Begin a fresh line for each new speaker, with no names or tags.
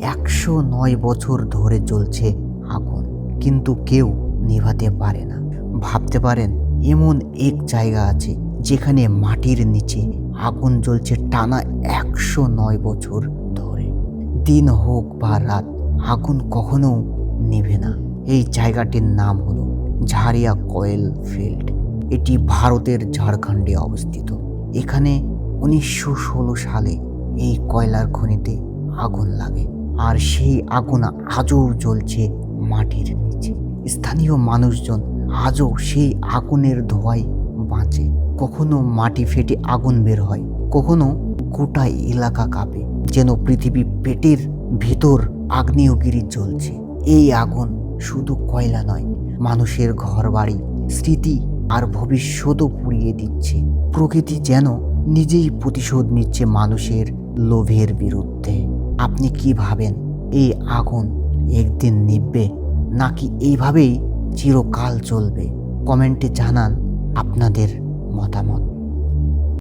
একশো নয় বছর ধরে চলছে আগুন, কিন্তু কেউ নেভাতে পারে না। ভাবতে পারেন, এমন এক জায়গা আছে যেখানে মাটির নিচে আগুন জ্বলছে টানা একশো নয় বছর ধরে। দিন হোক বা রাত, আগুন কখনো নেভে না। এই জায়গাটির নাম হলো ঝাড়িয়া কয়েল ফিল্ড। এটি ভারতের ঝাড়খণ্ডে অবস্থিত। এখানে উনিশশো ষোলো সালে এই কয়লার খনিতে আগুন লাগে। আর সেই আগুন আজও জ্বলছে মাটির নিচে। স্থানীয় মানুষজন আজও সেই আগুনের ধোঁয়ায় বাঁচে। কখনো মাটি ফেটে আগুন বের হয়, কখনো গোটা এলাকা কাঁপে, যেন পৃথিবী পেটের ভেতর আগ্নেয়গিরি জ্বলছে। এই আগুন শুধু কয়লা নয়, মানুষের ঘর বাড়ি স্মৃতি আর ভবিষ্যতও পুড়িয়ে দিচ্ছে। প্রকৃতি যেন নিজেই প্রতিশোধ নিচ্ছে মানুষের লোভের বিরুদ্ধে। আপনি কি ভাবেন? এই আগুন একদিন নিববে নাকি এইভাবেই চিরকাল চলবে? কমেন্টে জানান আপনাদের মতামত।